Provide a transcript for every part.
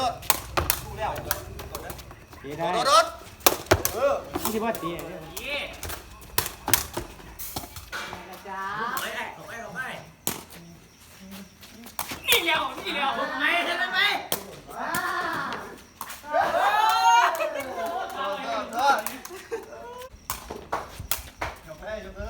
โดดดูแล้วตีได้โดดโดดเออที่ว่าตีเนี่ยจ้าไอ้ไอ้ของไม่เช่เร็วไอ้ทำเออเเออเ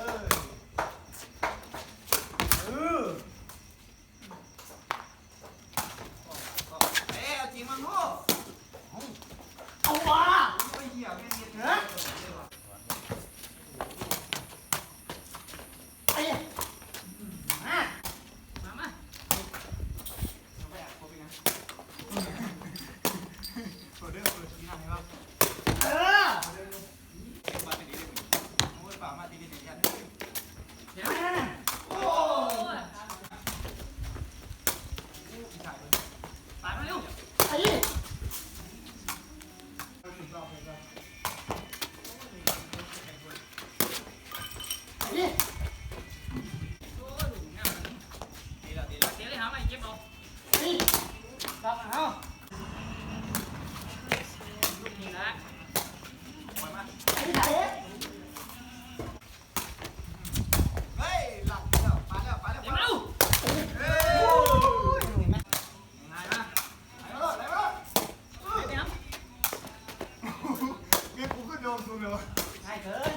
ไอ้เกิน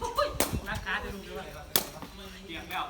โอ้ยนักขาจะดูด้วยเกี่ยงแล้ว